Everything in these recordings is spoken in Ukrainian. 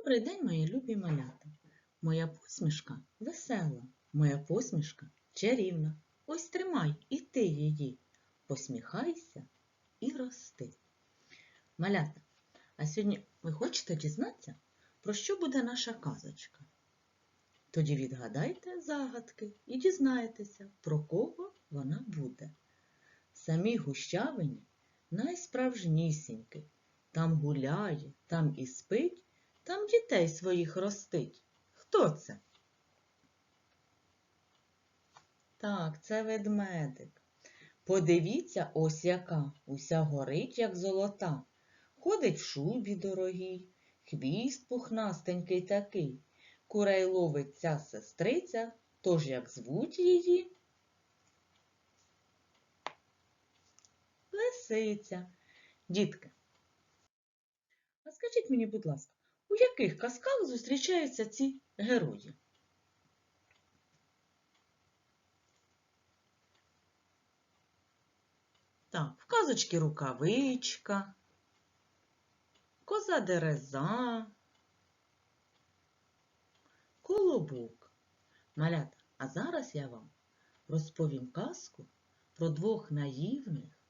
Добрий день, мої любі малята. Моя посмішка весела, моя посмішка чарівна. Ось тримай і ти її. Посміхайся і рости. Малята, а сьогодні ви хочете дізнатися, про що буде наша казочка? Тоді відгадайте загадки і дізнаєтеся, про кого вона буде. Самі гущавині найсправжнісінький. Там гуляє, там і спить, там дітей своїх ростить. Хто це? Так, це ведмедик. Подивіться, ось яка, уся горить, як золота. Ходить в шубі дорогій, хвіст пухнастенький такий. Курей ловить ця сестриця, тож як звуть її? Лисиця. Дітки, а скажіть мені, будь ласка, у яких казках зустрічаються ці герої? Так, в казочці рукавичка, коза дереза, колобок. Малята, а зараз я вам розповім казку про двох наївних,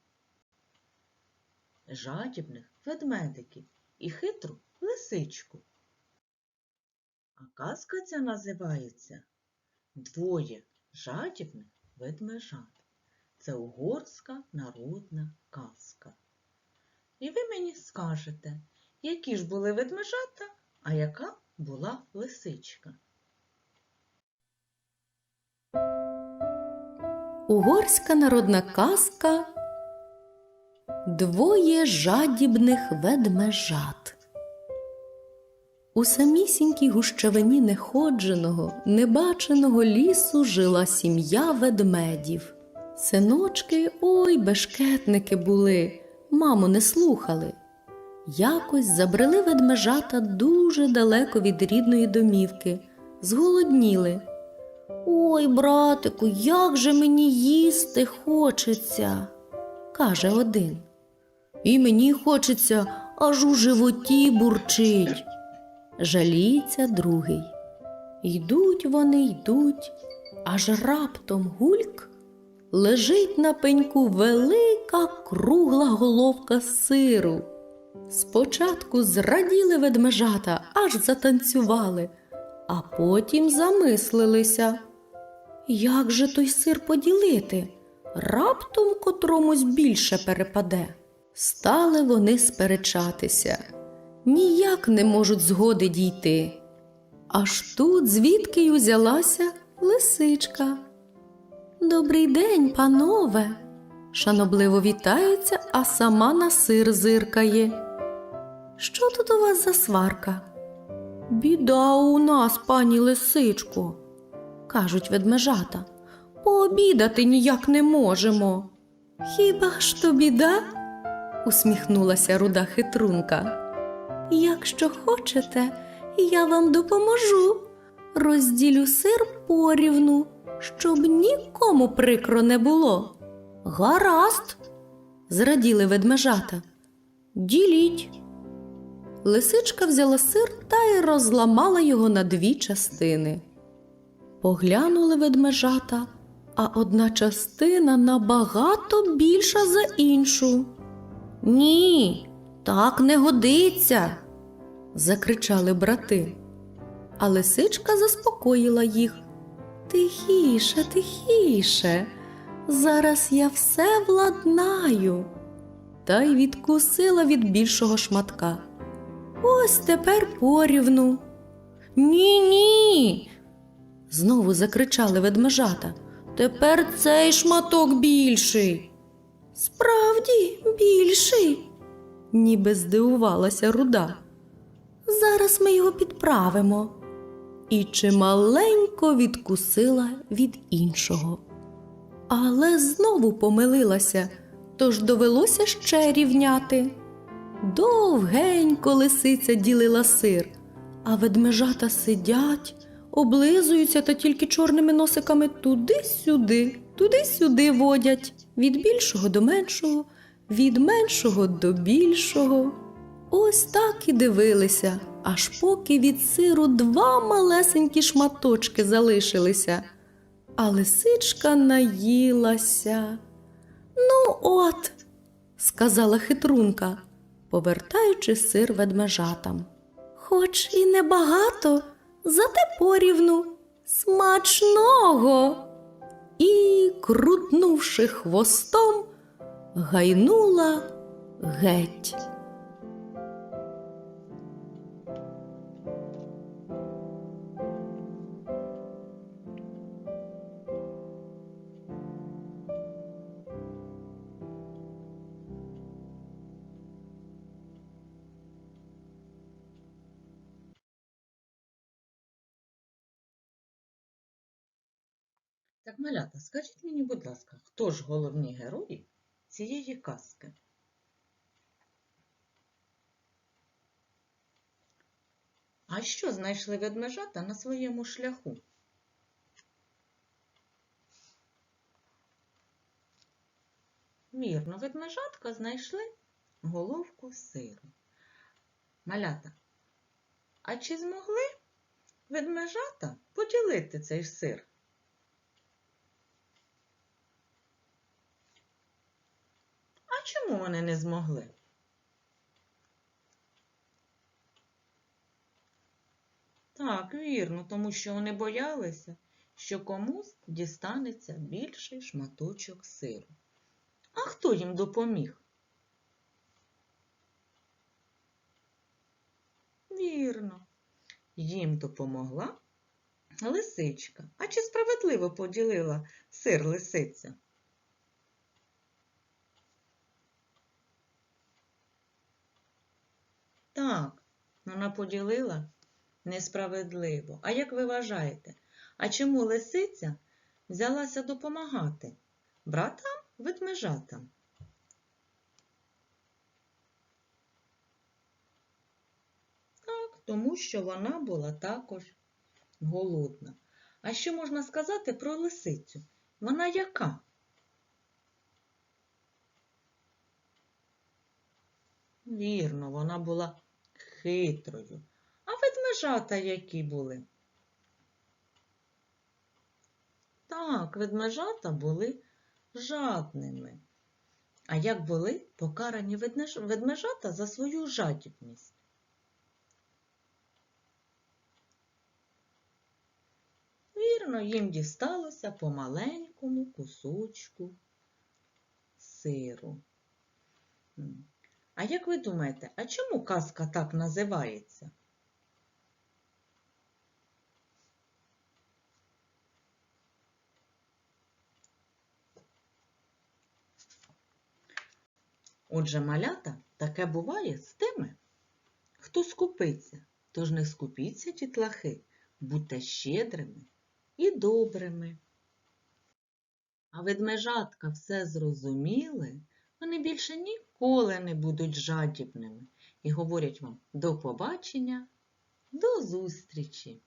жадібних ведмедиків і хитру лисичку. А казка ця називається Двоє жадібних ведмежат. Це угорська народна казка. І ви мені скажете, які ж були ведмежата, а яка була лисичка. Угорська народна казка Двоє жадібних ведмежат. У самісінькій гущавині неходженого, небаченого лісу жила сім'я ведмедів. Синочки, ой, бешкетники були, маму не слухали. Якось забрели ведмежата дуже далеко від рідної домівки, зголодніли. Ой, братику, як же мені їсти хочеться, каже один. І мені хочеться, аж у животі бурчить. Жаліється другий. Йдуть вони, йдуть, аж раптом гульк лежить на пеньку велика кругла головка сиру. Спочатку зраділи ведмежата, аж затанцювали, а потім замислилися. Як же той сир поділити? Раптом котромусь більше перепаде. Стали вони сперечатися, ніяк не можуть згоди дійти. Аж тут звідки й узялася лисичка. Добрий день, панове, шанобливо вітається, а сама на сир зиркає. Що тут у вас за сварка? Біда у нас, пані лисичко, кажуть ведмежата. Пообідати ніяк не можемо. Хіба ж то біда? Усміхнулася руда хитрунка. Якщо хочете, я вам допоможу. Розділю сир порівну, щоб нікому прикро не було. Гаразд, зраділи ведмежата. Діліть. Лисичка взяла сир та й розламала його на дві частини. Поглянули ведмежата, а одна частина набагато більша за іншу. Ні, так не годиться, закричали брати. А лисичка заспокоїла їх. Тихіше, тихіше, зараз я все владнаю. Та й відкусила від більшого шматка. Ось тепер порівну. Ні, ні. Знову закричали ведмежата. Тепер цей шматок більший. Справді більший, ніби здивувалася руда. Зараз ми його підправимо. І чималенько відкусила від іншого. Але знову помилилася, тож довелося ще рівняти. Довгенько лисиця ділила сир, а ведмежата сидять, облизуються та тільки чорними носиками туди-сюди, туди-сюди водять, від більшого до меншого, від меншого до більшого. Ось так і дивилися, аж поки від сиру два малесенькі шматочки залишилися. А лисичка наїлася. Ну, от, сказала хитрунка, повертаючи сир ведмежатам. Хоч і небагато, зате порівну смачного. І, крутнувши хвостом, гайнула геть. Так, малята, скажіть мені, будь ласка, хто ж головні герої цієї казки? А що знайшли ведмежата на своєму шляху? Вірно, ведмежатка знайшли головку сиру. Малята, а чи змогли ведмежата поділити цей сир? А чому вони не змогли? Так, вірно, тому що вони боялися, що комусь дістанеться більший шматочок сиру. А хто їм допоміг? Вірно, їм допомогла лисичка. А чи справедливо поділила сир лисиця? Так, вона поділила несправедливо. А як ви вважаєте, а чому лисиця взялася допомагати братам ведмежатам? Так, тому що вона була також голодна. А що можна сказати про лисицю? Вона яка? Вірно, вона була хитрою. А ведмежата які були? Так, ведмежата були жадними. А як були покарані ведмежата за свою жадібність? Вірно, їм дісталося по маленькому кусочку сиру. А як ви думаєте, а чому казка так називається? Отже, малята таке буває з тими, хто скупиться. Тож не скупіться, дітлахи, будьте щедрими і добрими. А ведмежатка все зрозуміли, вони більше ніколи не будуть жадібними і говорять вам до побачення, до зустрічі!